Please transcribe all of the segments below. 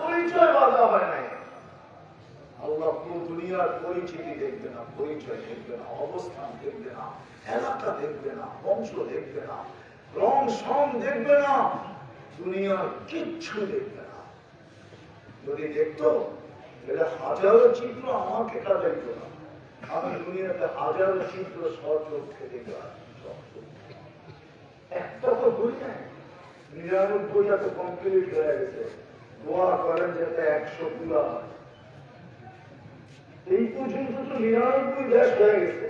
পরিচয় বাধা হয় নাই। আল্লাহ পুরো দুনিয়ার পরিচিতি দেখবে না, পরিচয় দেখবে না, অবস্থান দেখবে না, এলাকা দেখবে না, বংশ দেখবে না, রং সম দেখবে না, দুনিয়ার কিচ্ছু দেখবে না। যদি দেখতো, তাহলে হাজারো চিত্র আমাকে কাটাইত না। আমি দুনিয়াতে হাজারো চিত্র সচক্ষে দেখলাম একটা তো ভুল নাই। নিরানব্বইটা তো কমপ্লিট হয়ে গেছে। দোয়া করেন যাতে একশো পুরা হয় এই পর্যন্ত তো নিরানব্বই দেশ হয়ে গেছে।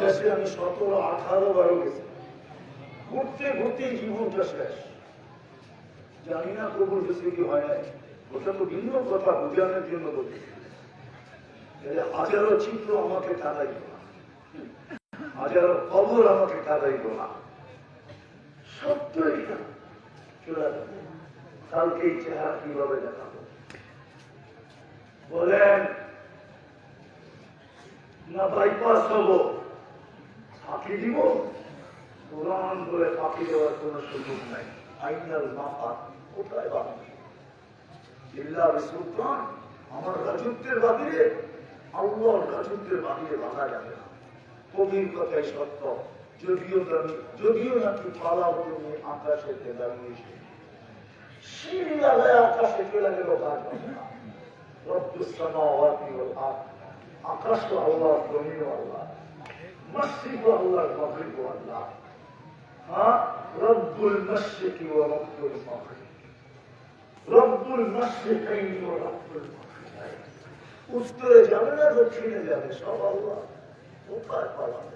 দেশে আমি সতেরো আঠারো বারো গেছি। ঘুরতে ঘুরতে জীবনটা শেষ। জানি না কবুল হয়েছে কি হয় নাই। ওটা তো ভিন্ন কথা বোঝানোর জন্য বলছি হাজারো চিত্র আমাকে কাদাইব না হাজারো খবর আমাকে কাদাইব না সত্যই না। চলে যাবে কালকে চেহারা কীভাবে দেখাবো? বলেন, না বাইপাস হব, ফাঁকি দিব? কোরআন বলে ফাঁকি দেওয়ার কোন সুযোগ নাই। আইনাল মাফা কোথায় বাকি জিল্লার সুলতান, আমার রাজত্বের বাহিরে, আল্লাহর রাজত্বের বাহিরে বাধা যাবে না। কবির কথাই সত্য, যদিও যদিও নাকি পালা বলুন আকাশেতে দাঁড়িয়েছে সিঁড়ি লাগায় আকাশে চলে গেল আকাশ তো আল্লাহ জমিন আল্লাহ মসজিদ আল্লাহ মাগরিব আল্লাহ হ্যাঁ রব্বুল মশরিকি ওয়া রব্বুল মাগরিব রব্বুল মশরিকাইন ওয়া রব্বুল মাগরিবাইন উত্তরে যাবে না দক্ষিণে যাবে সব আল্লাহ কোথায় পালাবে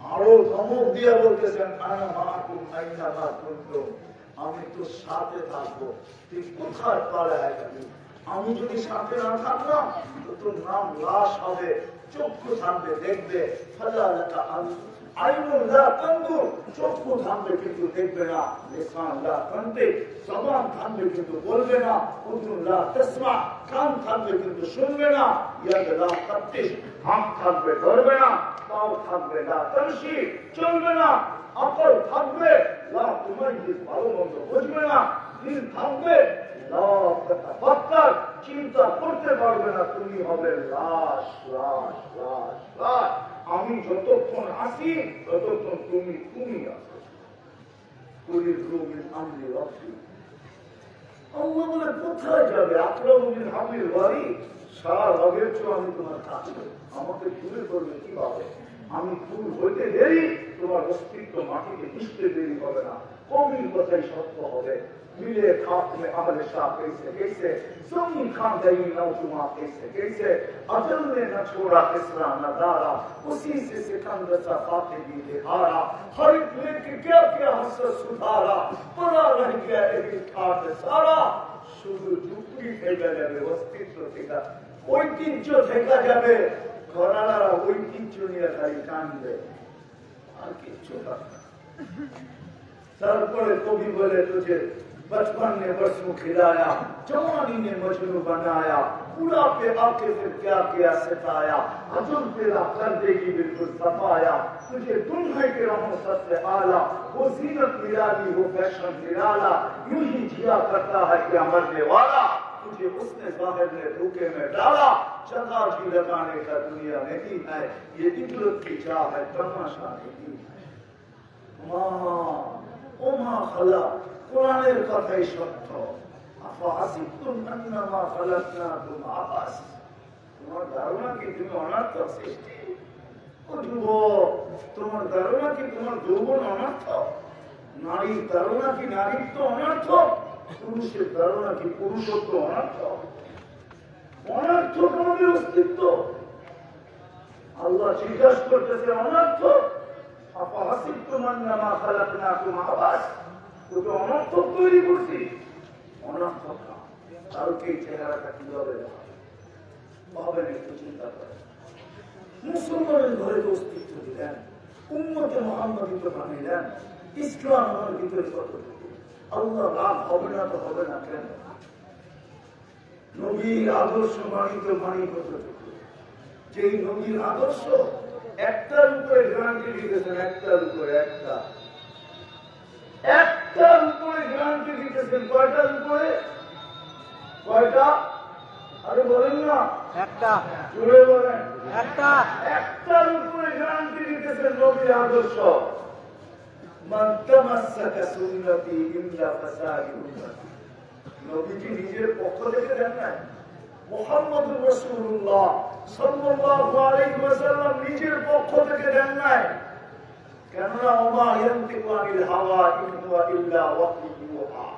আরও ধমক দিয়া বলতেছেন আনা মাকুম আইনা মা কুনতুম আমি তো সাথে থাকব। তুই কোথায় পালায় যাবি আমি যদি সাথে না থাকলাম, তো তোর নাম লাশ হবে, চক্ষু থাকবে থাকবে কিন্তু দেখবে না। জবান না। তাসমা, কান থাকবে কিন্তু শুনবে না। হাত থাকবে ধরবে না। পাও থাকবে না চলবে না। আকল থাকবে লা তুমাইয়িজ ভালো মন্দ বুঝবে না? দিল থাকবে লা তাতাফাক্কার চিন্তা করতে পারবে না, তুমি হবে লাশ লাশ লাশ লাশ। আমি যতক্ষণ আসি ততক্ষণ তুমি তুমি আসো কুলির রুমিন আমলি রব্বি আল্লাহ বলে, কোথায় যাবে? আকরামুদ্দিন হাবির বাড়ি? সারা লগের আমি তোমার কাছে, আমাকে দূরে করবে কীভাবে? আমি ফুল হইতে দেরি তোমার অস্তিত্ব মাটিতে মিশতে দেরি হবে না কবির কথাই সত্য হবে मिले खाक में अहल शाह कैसे कैसे सुनी खां गई नौजुमा कैसे कैसे अजल ने न छोड़ा इसरा नजारा उसी से सिकंदर सा फाते भी हारा हर एक लेके क्या क्या हसर सुधारा पड़ा रह गया एक ठाट सारा শুধু যুক্তি থেকে যাবে অস্তিত্ব থেকে ঐতিহ্য থেকে যাবে ঘরানারা ঐতিহ্য নিয়ে খালি কানবে और किच्छो सरपड़ को भी बोले तुझे, बचपन ने वर्षों खिलाया, जवानी ने मजनू बनाया, पूरा पे आके फिर क्या किया सताया अजुल तेरा कर देगी बिल्कुल सफाया, तुझे तुम है के रहो सबसे आला वो जीनत मिला दी वो फ़ैशन निराला, यूँ ही जिया करता है क्या मरने वाला? तुझे उसने जाहिर ने धोखे में डाला जगह भी लगाने का दुनिया नहीं है ये इबरत की चाह है तमाशा नहीं है মা ও মা খালা কোরআনের কথাই সত্য আফা আসিকুম আন্নামা খালাকনাকুম আবাস তোমার ধারণা কি তুমি অনার্থ সৃষ্টি ও যুবক তোমার ধারণা কি তোমার যৌবন অনার্থ নারীর ধারণা কি নারীত্ব অনার্থ পুরুষের ধারণা কি পুরুষত্ব অনার্থ? অনার্থ আমাদের অস্তিত্ব। আল্লাহ জিজ্ঞাসা করতেছে, অনার্থ? তৈরি অনার্থক একটু চিন্তা অস্তিত্ব দিলেন ইসলাম আমার ভিতরে আল্লাহ রাগ হবে না তো হবে না কেন? নবীর আদর্শ বাণী কতটুকু যেই নবীর আদর্শ একটার উপরে গ্যারান্টি দিতেছেন একটার উপরে একটা। একটা একটার উপরে গ্যারান্টি দিতেছেন কয়টার উপরে? কয়টা? আরে বলেন না। একটা। জুড়ে বলেন। একটা। একটার উপরে গ্যারান্টি দিতেছেন নবীর আদর্শ। মান তামাসসাকা সুন্নতি ইল্লা ফাসাদি নবীজি নিজের পক্ষ থেকে দেন নাই মোহাম্মদ রসুল্লাহ সাল্লাল্লাহু আলাইহি ওয়াসাল্লাম নিজের পক্ষ থেকে দেন নাই কেননা ওমা ইয়ান্তিকু আনিল হাওয়া ইন হুয়া ইল্লা ওয়াহয়ুন ইউহা।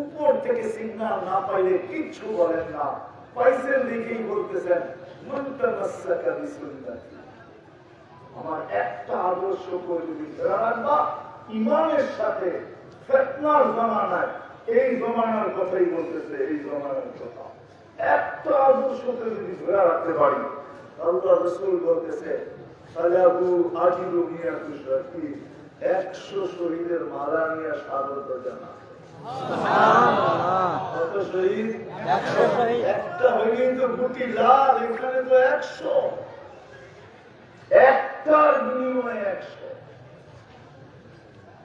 উপর থেকে সিগন্যাল না পাইলে কিচ্ছু বলেন না, পাইছেন দেখেই বলতেছেন, মান তামাসসাকা বিসুন্নতি। আমার একটা আদর্শ করে যদি ধরে রাখবা ইমানের সাথে ফেতনার জমানায় এই জমানার কথাই বলতেছে এই জমানার কথা। একটা আদর্শকে যদি ধরে রাখতে পারি আল্লাহ রসুল বলতেছে সালাবু আজিবু মিয়া কুশরাকি একশো শহীদের মালা নিয়ে স্বাগত জানা কত শহীদ। একটা হইলেই তো গুটি লাল এখানে তো একশো। একটার বিনিময়ে একশো।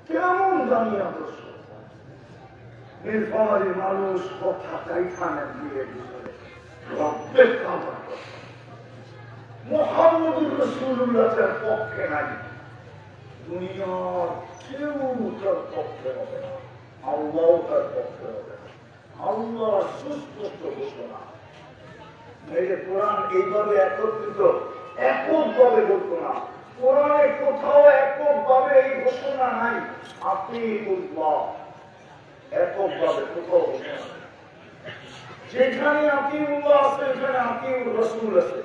কেমন দামি আদর্শ? নীলফামারীর মানুষ কথা কাইখানে দিয়ে কামার মোহাম্মদুর রসুল্লাহের পক্ষে নাই। দুনিয়ার কেউ তার পক্ষে হবে না। আল্লাহ তার পক্ষে হবে আল্লাহ সুস্পষ্ট ঘোষণা এই যে কোরআন এইভাবে একত্রিত, এককভাবে বলতো না কোরআনে কোথাও এককভাবে এই ঘোষণা নাই। আপনি কোথাও যেখানে আপনি উল্লাহ আছে আপনি রসুল আছে।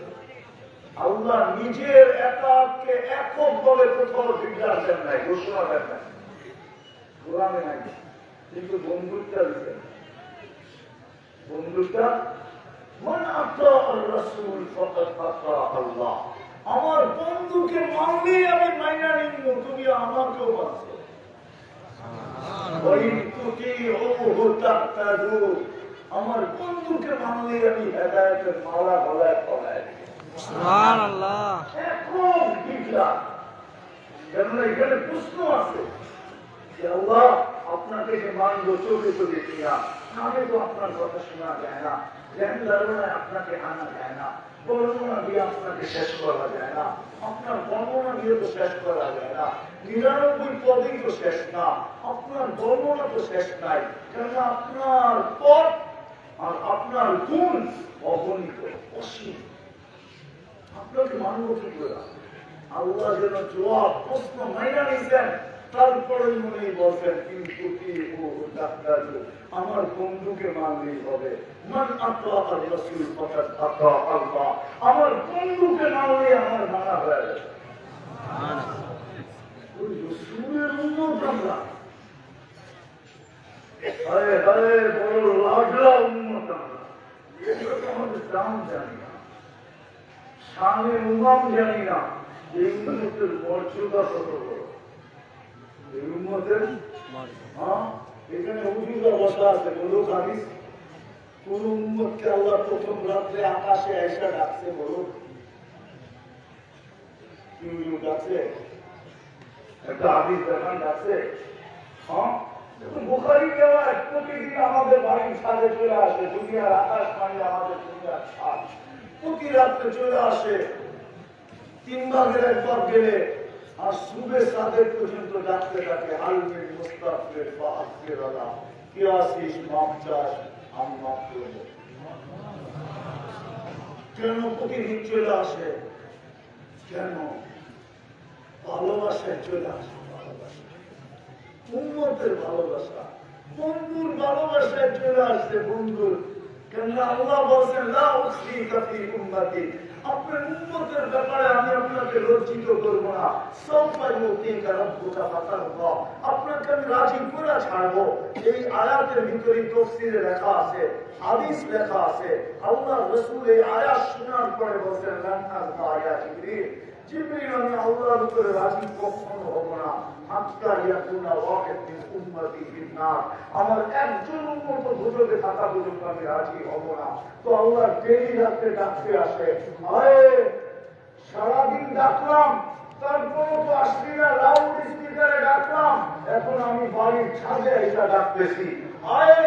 আল্লাহ নিজের একাকে এককভাবে কোথাও বিজ্ঞান দেন নাই, ঘোষণা দেন নাই। কোরআনে নাই। কিন্তু বন্ধুত্বটা দিতেন বন্ধুটা মান আতা রাসূল ফাকাদ আতা আল্লাহ। আমার বন্ধুকে মানলে আমি মাইনা নিব তুমি আমাকেও তাক্তাদু আমার বন্ধুকে মানলে আমি হেদায়েতের মালা গলায় পড়াই এখন বিজ্ঞান কেননা এখানে প্রশ্ন আছে আল্লাহ আপনাকে যে মানব চোখে তো দেখি না কানে তো আপনার কথা শোনা যায় না জ্ঞান ধারণায় আপনাকে আনা যায় না। বর্ণনা দিয়ে আপনাকে শেষ করা যায় না। আপনার বর্ণনা দিয়ে তো শেষ করা যায় না। নিরানব্বই পদেই তো শেষ না। আপনার বর্ণনা তো শেষ নাই। কেননা আপনার পথ আর আপনার গুণ অগণিত, অসীম। আপনাকে মানব কি করে আল্লাহ যেন জবাব প্রশ্ন মাইনা নিয়েছেন। তারপরে মনে বলছেন কিন্তু কি ডাক্তার আমার বন্ধুকে মানলেই হবে। মান আত্মা আর রসুল ফকাত আত্মা আল্লাহ। আমার বন্ধুকে মানলে আমার মানা হয়ে যাবে রসুলের উন্নত আমরা। আরে আরে বড় লাভলা উন্নত আমরা। এগুলো তো আমাদের দাম জানি না। সামনে উমাম জানি না এই উন্মতের মর্যাদা কত বড়। হ্যাঁ? বুখারি প্রতিদিন আমাদের বাড়ির সাথে চলে আসে, দুনিয়ার আকাশ পানি আমাদের চলে আসে। তিন ভাগের একবার গেলে আর সুবে সাদের পর্যন্ত ডাকতে থাকে আলমের মুস্তাফের বা আজকের কে আসিস মাপ চাস? আমি মাপ করব কেন প্রতিদিন চলে আসে? কেন? ভালোবাসায় চলে আসে ভালোবাসা। উন্মতের ভালোবাসা। বন্ধুর ভালোবাসায় চলে আসছে বন্ধুর। কেননা আল্লাহ বলছেন, লা উসরি কাফি উম্মতি। আপনার উন্মতের ব্যাপারে আমি আপনাকে লজ্জিত করব না। সবাই মুক্তিকা রব্বুকা ফাতারদা আপনাকে আমি রাজি করে ছাড়বো। এই আয়াতের ভিতরে তফসিরে লেখা আছে, হাদিস লেখা আছে। আল্লাহ রসুল এই আয়াত শোনার পরে বলছেন লান্নাল আয়াত সারাদিন ডাকলাম তারপরও তো আসলি না লাউড স্পিকার ডাকলাম। এখন আমি বাড়ির ছাদে এটা ডাকতেছি। আয়ে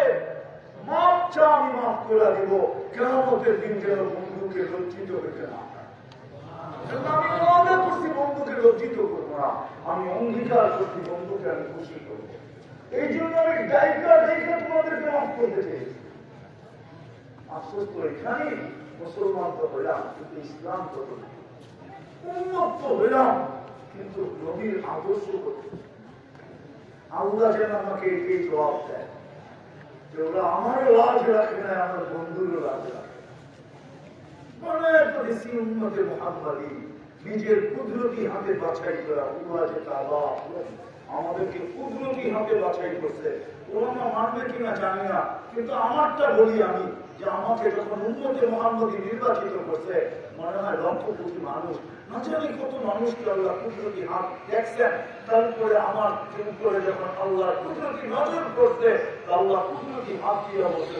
মাপ চা আমি মাফ করে দিব। কেমতের দিন যেন বন্ধুকে লজ্জিত হইতে না আমি বন্ধুকে লজ্জিত করব না আমি অঙ্গীকার করছি বন্ধুকে আমি খুশি করব। এই জন্য আমি গায়িকা দেখে তোমাদেরকে মাফ আফসোস তো এখানেই মুসলমান তো হইলাম, কিন্তু ইসলাম তো হইলাম, কিন্তু নবীর আদর্শ করতে আল্লাহ যেন আমাকে এটাই জবাব দেয় যে ওরা আমার লাজ রাখে না আমার বন্ধুরও লাজ রাখে নিজের কুদরতি হাতে বাছাই করা উল্লাহ তালা আমাদেরকে কুদরতি হাতে বাছাই করছে। ওরা মানবে কিনা জানি না, কিন্তু আমারটা বলি আমি যে আমাকে যখন উন্নতে মোহাম্মদী নির্বাচিত করছে, মনে হয় লক্ষ কোটি মানুষ। না জানি কত মানুষকে আল্লাহ কুদরতি হাত দেখছেন। তারপরে আমার উপরে যখন আল্লাহ কুদরতি নজর করছে আল্লাহ কুদরতি হাত দিয়ে বসে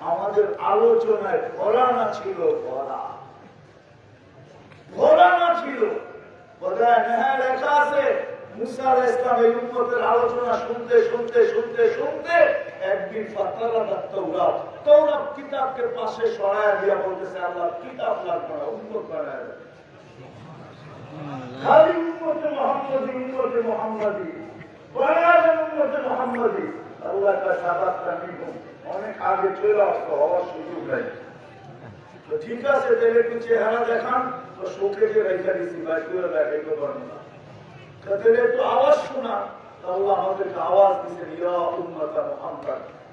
আমাদের আলোচনায় ভরানা ছিল ভরা ভরানা ছিল লেখা আছে মুসা আলাইহিস ইসলাম এই আলোচনা, শুনতে শুনতে শুনতে শুনতে একদিন ফাতারা তাওরাত তাওরাত কিতাবকে পাশে সরায়া দিয়া বলতেছে আল্লাহ, কিতাব না উম্মত বানায় দেন। খালি উম্মতে মোহাম্মদী উম্মতে মোহাম্মদী। প্রয়োজন উম্মতে মোহাম্মদী। আল্লাহ কা সাবাতটা নিকুম অনেক আগে চলে আসতো, হওয়ার সুযোগ নেই। তো ঠিক আছে, তাহলে একটু চেহারা দেখান। তো শোকে যে রেখে দিছি বাইক করে দেখাইতে পারব না। তাহলে একটু আওয়াজ শোনা। আল্লাহ আমাদেরকে আওয়াজ দিছে ইয়া উম্মতা মুহাম্মদ।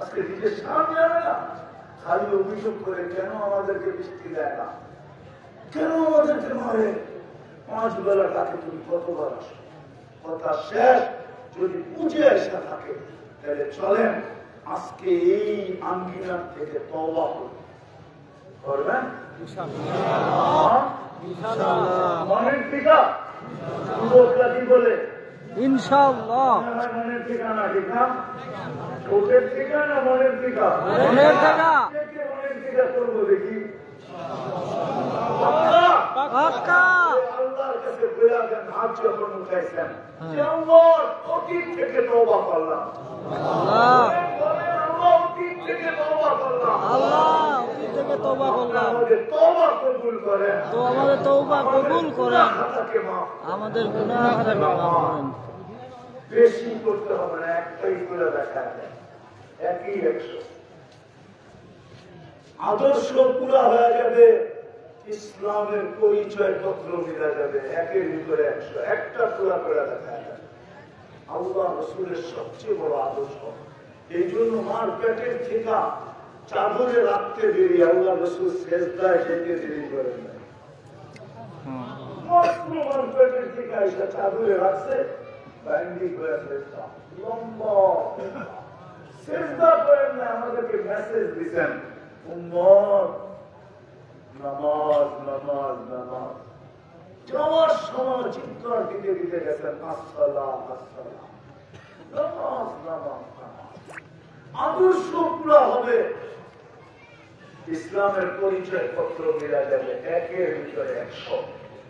আজকে নিজের সামনে যাবে না। খালি অভিযোগ করে কেন আমাদেরকে বৃষ্টি দেয় না? কেন আমাদেরকে মারে? পাঁচ বেলা তাকে তুমি কতবার আসো? কথা শেষ। যদি বুঝে এসে থাকে তাহলে চলেন আজকে এই আঙ্গিনার থেকে তওবা করুন করবেন? মনের টিকা যুবকরা কি বলে ইনশাআল্লাহ। মনের ঠিকানা ঠিক না ঠিকানা মনের টিকা মনের টিকা। কে কে মনের টিকা করব দেখি। আল্লাহর কাছে বেড়াবেন হাত যখন উঠাইছেন যে আল্লাহ অতীত থেকে তওবা করলাম। আল্লাহ। অতীত থেকে তওবা করলাম। আল্লাহ অতীত থেকে তওবা করলাম। আমাদের তওবা কবুল করেন। তো আমাদের তওবা কবুল করেন। আমাদের গুনাহ মাফ করেন। বেশি করতে হবে না একটাই করে দেখা যায় একই একশো। আদর্শ পুরা হয়ে যাবে ইসলামের পরিচয় পত্র মিলা যাবে একের ভিতরে একশো। একটা পুরা করে দেখা যাবে আল্লাহ রসুলের সবচেয়ে বড় আদর্শ। এই জন্য মার পেটের থেকে চাদরে রাখতে দেরি আল্লাহ রসুল শেষদায় যেতে দেরি করেন না মার পেটের থেকে চাদরে রাখছে। আমাদেরকে মেসেজ দিচ্ছেন নামাজ নামাজ নামাজ। যাওয়ার সময় দিতে দিতে গেছেন আদর্শ হবে। ইসলামের পরিচয় পত্র মিলা যাবে একের ভিতরে একশো।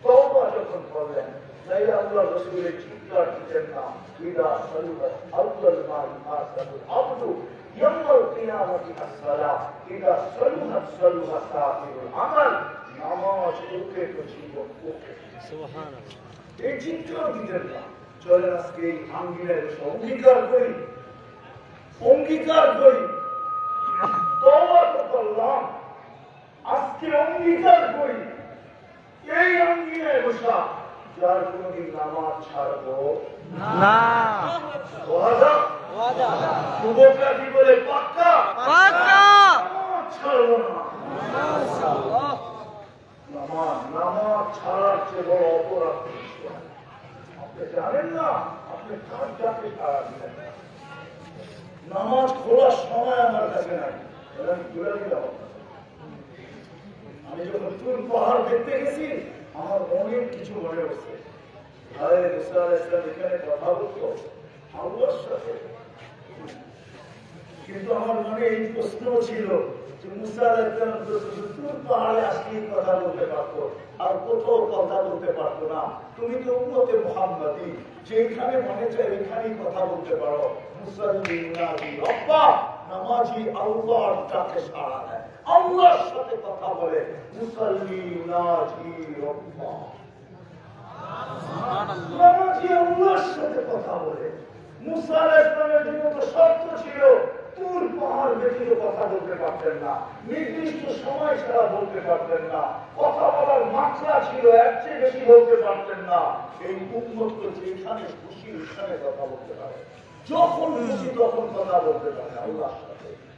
তওবা যখন করলেন তাই আল্লাহ রসুলের চিৎকার দিতেন না ইদা সলুহাত আফদল মা ইহাসাবুল আবদু ইয়াউমাল কিয়ামতি আসসালাম ইদা সলুহাত সলুহা সাহিবুল আমাল নামাজ ওকে তো জীবন ওকে এই চিৎকার দিতেন না চলেন আজকে এই আঙ্গিনের অঙ্গীকার করি অঙ্গীকার করি তওবা করলাম আজকে অঙ্গীকার করি এই অঙ্গিনায় বসা। যার কোনোদিন নামাজ ছাড়বো না। ওয়াদা? ওয়াদা। শুভকা কি বলে পাক্কা? পাক্কা। নামাজ ছাড়বো না। মাশাআল্লাহ নামাজ নামাজ ছাড়ার চেয়ে বড় অপরাধ। আপনি জানেন না? আপনি কার যাকে ছাড়া দিলেন নামাজ খোলার সময় আমার কাছে নাই। আমি দিলাম আমি যখন তুল পাহাড় দেখতে গেছি আমার অনেক কিছু মনে হচ্ছে। এখানে কথা বলতো কিন্তু আমার মনে এই প্রশ্ন ছিল যে পাহাড়ে কথা বলতে পারতো, আর কোথাও কথা বলতে পারতো না। তুমি তো উন্নতে মোহাম্মদী যেখানে মনে চায় ওইখানেই কথা বলতে পারো। মুসল্লি নাজি নামাজি আল্লাহর সাথে কথা বলে মুসল্লি আল্লাহর সাথে কথা বলে। বলতে পারতেন না। কথা বলার ছিল বলতে পারতেন না। কথা বলতে পারে। যখন খুশি তখন কথা বলতে পারে আল্লাহর সাথে।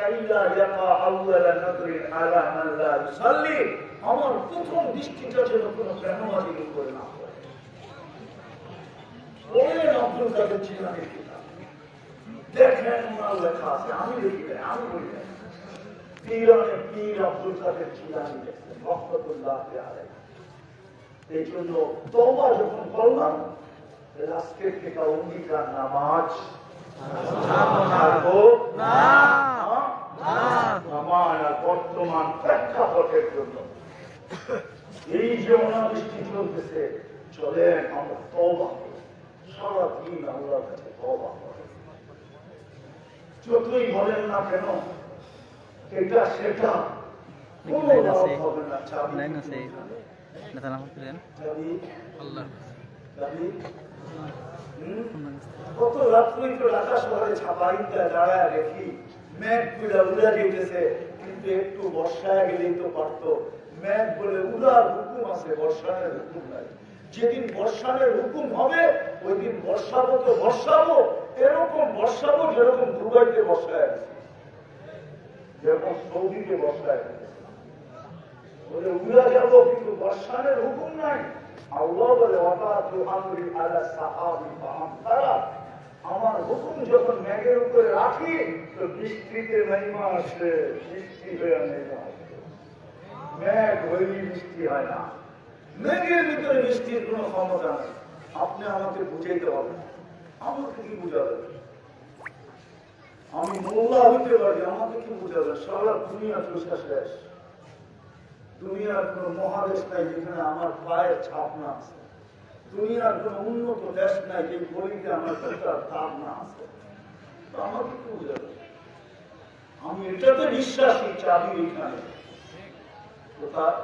কাইলা ইয়াকা আউয়ালা নাদরিন আলা মান লা ইউসাল্লি আমার প্রথম দৃষ্টিটা যেন কোনো বেনামাজির উপরে না পড়ে বললেন আব্দুল কাদের ছিলানি কিতাব দেখেন ওনার লেখা আছে আমি লিখি আমি বলি নাই। পীর আব্দুল কাদের জিলানি লিখছেন, রহমতুল্লাহ আলাইহি। এই জন্য তওবা যখন করলাম আজকের থেকে অঙ্গীকার নামাজ না। আমার বর্তমান প্রেক্ষাপটের জন্য। এই যে অনাবৃষ্টি চলতেছে চলেন আমরা তবা সারাদিন আল্লাহর কাছে তবা যতই বলেন না কেন এটা সেটা কোনো লাভ হবে না? কত রাত্রি তো ঢাকা শহরে ছাপাইটা দাঁড়ায় দেখি মেঘ যেতেছে কিন্তু একটু গেলেই তো পারতো। মেঘ বলে উড়ার হুকুম আছে, বর্ষানের হুকুম নাই। যেদিন বর্ষানের হুকুম হবে ওই দিন বর্ষাবো তো বর্ষাবো, এরকম বর্ষাবো যেরকম দুবাইতে বর্ষায় যেরকম সৌদিতে বর্ষায় বলে উড়া যাব, কিন্তু বর্ষানের হুকুম নাই। আল্লাহ বলে অবাধ আলা সাহাবি আমার হুকুম যখন মেঘের উপরে রাখি, তো বৃষ্টিতে মহিমা আসে বৃষ্টি হয়ে নেমে আসে মেঘ হইলে বৃষ্টি হয় না। মেঘের ভিতরে বৃষ্টির কোনো ক্ষমতা নেই। আপনি আমাকে বুঝাইতে হবে। আমাকে কি বুঝাবে? আমি মোল্লা হইতে পারি, আমাকে কি বুঝাবে? সারা দুনিয়া চোষা শেষ। দুনিয়ার কোন মহাদেশ নাই যেখানে আমার পায়ের ছাপ না আছে। দুনিয়ার কোন উন্নত দেশ নাই যে গলিতে আমার পিতার দাগ না আছে। তো আমাকে কি আমি এটাতে বিশ্বাসী চাবি এখানে। কোথায়?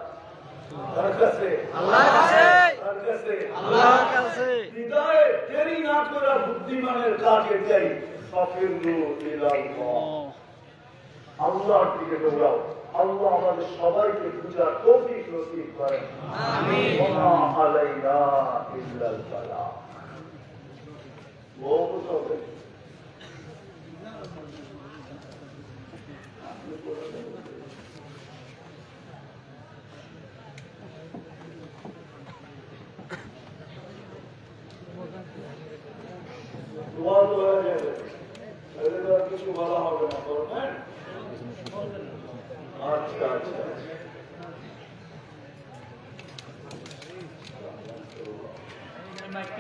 তার কাছে। আল্লাহর কাছে। তার কাছে। আল্লাহর কাছে। হৃদয়ে দেরি না করা বুদ্ধিমানের কাজ এটাই সফের আল্লাহর দিকে দৌড়াও আল্লাহ আমাদের সবাইকে পূজার তৌফিক নসিব করেন আমিন। ওমা আলাইনা ইল্লাল বালাগ। বহুত হবে। দোয়া তো হয়ে যাবে। তাহলে তো আর কিছু বলা হবে না করবেন আচ্ছা আচ্ছা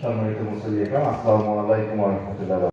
সম্মানিত মুসলিম আসসালামু আলাইকুম রহমতুল্লাহ